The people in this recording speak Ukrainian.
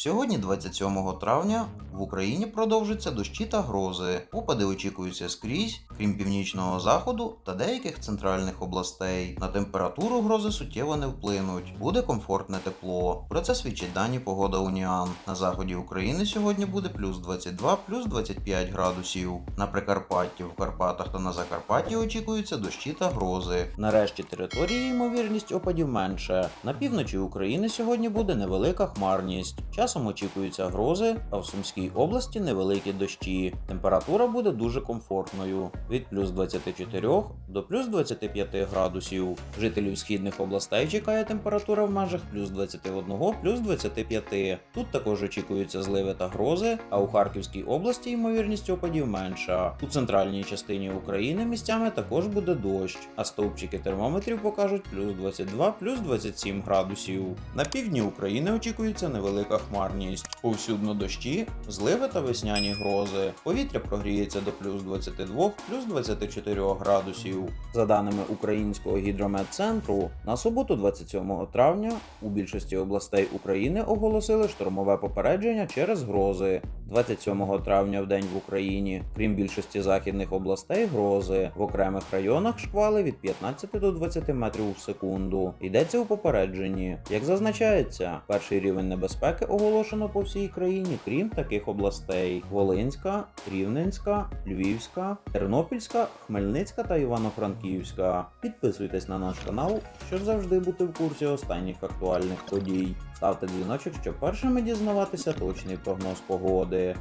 Сьогодні, 27 травня, в Україні продовжаться дощі та грози. Опади очікуються скрізь, крім північного заходу та деяких центральних областей. На температуру грози суттєво не вплинуть. Буде комфортне тепло. Про це свідчать дані погода Уніан. На заході України сьогодні буде плюс 22, плюс 25 градусів. На Прикарпатті, в Карпатах та на Закарпатті очікуються дощі та грози. Нарешті території ймовірність опадів менше. На півночі України сьогодні буде невелика хмарність. Часом очікуються грози, а в Сумській області невеликі дощі. Температура буде дуже комфортною від плюс 24 до плюс 25 градусів. Жителів східних областей чекає температура в межах плюс 21, плюс 25. Тут також очікуються зливи та грози, а у Харківській області ймовірність опадів менша. У центральній частині України місцями також буде дощ, а стовпчики термометрів покажуть плюс 22, плюс 27 градусів. На півдні України очікується невелика хмарність. Повсюдно дощі, зливи та весняні грози. Повітря прогріється до плюс 22, плюс 24 градусів. За даними Українського гідрометцентру, на суботу 27 травня у більшості областей України оголосили штормове попередження через грози. 27 травня в день в Україні, крім більшості західних областей, грози в окремих районах шквали від 15 до 20 метрів в секунду. Йдеться у попередженні. Як зазначається, перший рівень небезпеки оголошено по всій країні, крім таких областей: Волинська, Рівненська, Львівська, Тернопільська, Хмельницька та Івано-Франківська. Підписуйтесь на наш канал, щоб завжди бути в курсі останніх актуальних подій. Ставте дзвіночок, щоб першими дізнаватися точний прогноз погоди.